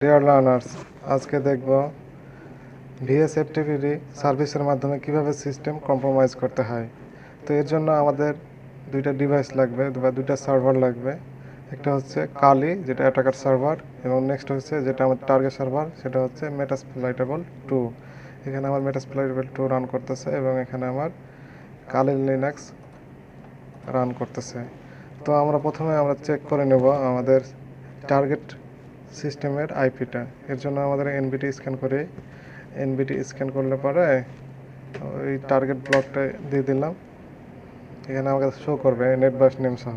Dear learners আজকে দেখব ভিএসএফটিভিডি সার্ভিসের মাধ্যমে কীভাবে সিস্টেম কম্প্রোমাইজ করতে হয়। তো এর জন্য আমাদের দুইটা ডিভাইস লাগবে বা দুইটা সার্ভার লাগবে। একটা হচ্ছে কালি যেটা অ্যাটাকার সার্ভার এবং নেক্সট হচ্ছে যেটা আমাদের টার্গেট সার্ভার সেটা হচ্ছে মেটাস মেটাসপ্লাইটেবল টু এখানে আমার মেটাস মেটাসপ্লাইটেবল টু রান করতেছে এবং এখানে আমার কালি লিনাক্স রান করতেছে। তো আমরা প্রথমে আমরা চেক করে নেব আমাদের টার্গেট সিস্টেমের আইপিটা। এর জন্য আমাদের এনবিটি স্ক্যান করে, এনবিটি স্ক্যান করলে পরে ওই টার্গেট ব্লকটা দিয়ে দিলাম। এখানে আমাকে শো করবে নেট বাস নেম সহ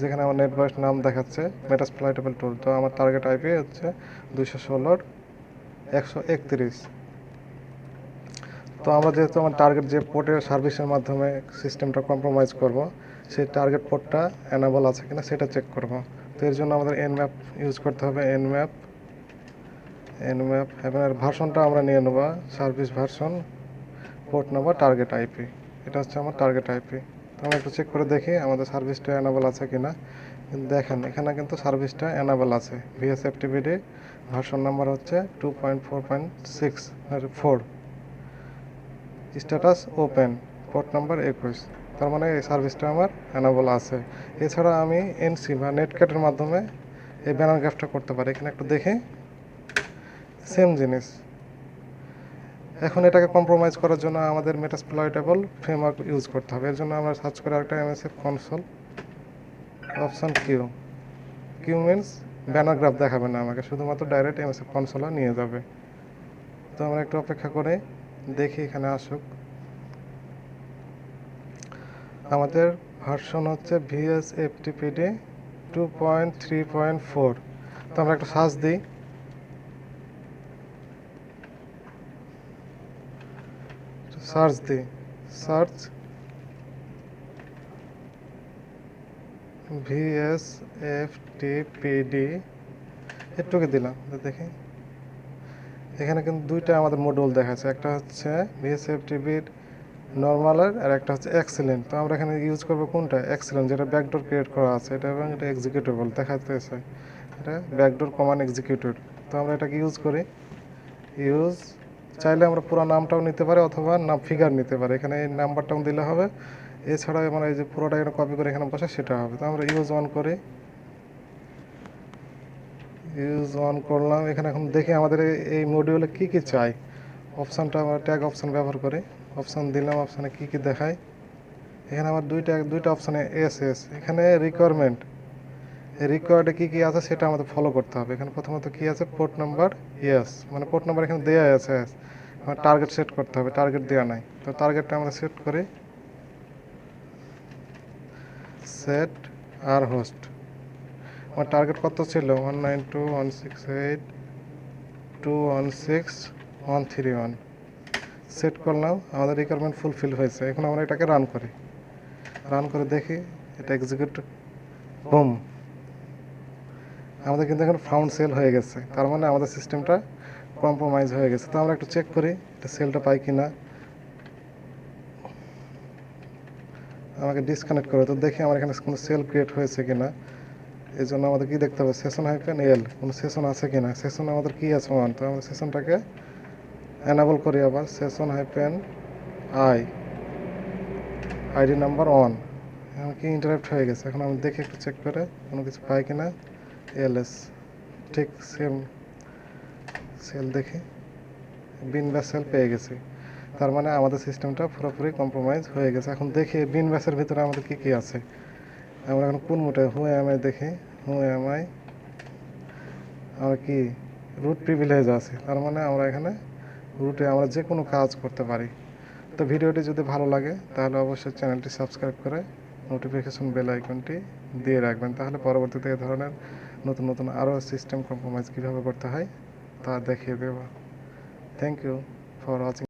যেখানে আমার নেট বাস নাম দেখাচ্ছে মেটাস ফ্লাইটেবল টুল তো আমার টার্গেট আইপি হচ্ছে দুশো ষোলোর একশো একত্রিশ। তো আমরা যেহেতু আমার টার্গেট যে পোর্টের সার্ভিসের মাধ্যমে সিস্টেমটা কম্প্রোমাইজ করব, সেই টার্গেট পোর্টটা অ্যানাবল আছে কিনা সেটা চেক করব। তো এর জন্য আমাদের এন ম্যাপ ইউজ করতে হবে এন ম্যাপ এন ম্যাপ এবং এর ভার্সনটা আমরা নিয়ে নেব সার্ভিস ভার্সন পোর্ট নেব টার্গেট আইপি এটা হচ্ছে আমার টার্গেট আইপি তো আমরা একটু চেক করে দেখি আমাদের সার্ভিসটা অ্যানাবল আছে কিনা কিন্তু দেখেন, এখানে কিন্তু সার্ভিসটা অ্যানাবল আছে। ভিএসএফটিভিডি ভার্সন নাম্বার হচ্ছে two point four point six four status open port number একুশ তার মানে এই সার্ভিসটা আমার অ্যানাবল আছে। এছাড়া আমি এনসি বা নেটক্যাটের মাধ্যমে এই ব্যানার গ্রাফটা করতে পারি। এখানে একটু দেখে। সেম জিনিস। এখন এটাকে কম্প্রোমাইজ করার জন্য আমাদের মেটাসপ্লয়েটেবল ফ্রেমওয়ার্ক ইউজ করতে হবে। এর জন্য আমরা সার্চ করে একটা MSF console option Q Q means banner graph দেখাবে না আমাকে, শুধুমাত্র ডাইরেক্ট এমএসএফ কনসোলে নিয়ে যাবে। তো আমরা একটু অপেক্ষা করে দেখি এখানে আসুক। আমাদের ভার্সন হচ্ছে VS FTPD two point three point four তো আমরা একটা সার্চ দিই। সার্চ দিই। সার্চ ভিএস এফ টিপিডি একটুকে দিলাম দেখি। এখানে কিন্তু দুইটা আমাদের মডিউল দেখাচ্ছে। একটা হচ্ছে ভিএসএফ টিভির নর্মালের আর একটা হচ্ছে এক্সেলেন্ট তো আমরা এখানে ইউজ করব কোনটা? এক্সেলেন্ট যেটা ব্যাকডোর ক্রিয়েট করা আছে। এটা এবং এটা এক্সিকিউটেবল দেখাতেছে এটা ব্যাকডোর কমান এক্সিকিউটেড তো আমরা এটাকে ইউজ করি। ইউজ চাইলে আমরা পুরো নামটাও নিতে পারি অথবা নাম ফিগার নিতে পারি। এখানে এই নাম্বারটাও দিলে হবে। এছাড়া মানে এই যে পুরোটা এখানে কপি করে এখানে বসে, সেটা হবে। তো আমরা ইউজ অন করি। ইউজ অন করলাম। এখানে এখন দেখি আমাদের এই- এই মডিউলে কি কি চাই। অপশানটা আমরা ট্যাগ অপশান ব্যবহার করি। অপশান দিলাম, অপশানে কি কি দেখায়? এখানে আমার দুইটা দুইটা অপশানে এস এস। এখানে রিকোয়ারমেন্ট রিকোয়ার্ডে কী কী আছে সেটা আমাদের ফলো করতে হবে। এখানে প্রথমত কী আছে? পোর্ট নাম্বার ইয়েস মানে পোর্ট নাম্বার এখানে দেওয়া আছে আমার টার্গেট সেট করতে হবে টার্গেট দেওয়া নাই। তো টার্গেটটা আমরা সেট করি। সেট আর হোস্ট আমার টার্গেট কত ছিল? One nine two one six eight two one six one three one set করলাম, আমাদের রিকোয়ারমেন্ট ফুলফিল হয়েছে। এখন আমরা এটাকে রান করি। রান করে দেখি, এটা এক্সিকিউট বুম আমাদের কিন্তু এখন ফাউন্ড সেল হয়ে গেছে। তার মানে আমাদের সিস্টেমটা কম্প্রোমাইজ হয়ে গেছে। তো আমরা একটু চেক করি, এটা সেলটা পাই কি না আমাকে ডিসকানেক্ট করে, তো দেখি আমার এখানে কোনো সেল ক্রিয়েট হয়েছে কি না এই জন্য আমাদের কি দেখতে হবে? সেশন হাইফেন এল কোনো সেশন আছে কি না সেশন আমাদের কী আছে ওয়ান তো? আমরা সেশনটাকে অ্যানাবল করি আবার session hyphen I ID number one এখন কি ইন্টারাপ্ট হয়ে গেছে? এখন আমি দেখি একটু চেক করে কোনো কিছু পাই কিনা। এলএস ঠিক সেম সেল দেখি। বিন ব্যাস সেল পেয়ে গেছি। তার মানে আমাদের সিস্টেমটা পুরোপুরি কম্প্রোমাইজ হয়ে গেছে। এখন দেখি বিন ব্যাসের ভিতরে আমাদের কী কী আছে। আমরা এখন কোন মোটে হু এম আই দেখি। হু এম আই আমরা কি রুট প্রিভিলেজ আছে। তার মানে আমরা এখানে রুটে আমরা যে কোনো কাজ করতে পারি। তো ভিডিওটি যদি ভালো লাগে, তাহলে অবশ্যই চ্যানেলটি সাবস্ক্রাইব করে নোটিফিকেশন বেল আইকনটি দিয়ে রাখবেন। তাহলে পরবর্তীতে এ ধরনের নতুন নতুন আরও সিস্টেম কম্প্রোমাইজ কীভাবে করতে হয়, তা দেখিয়ে দেব। Thank you for watching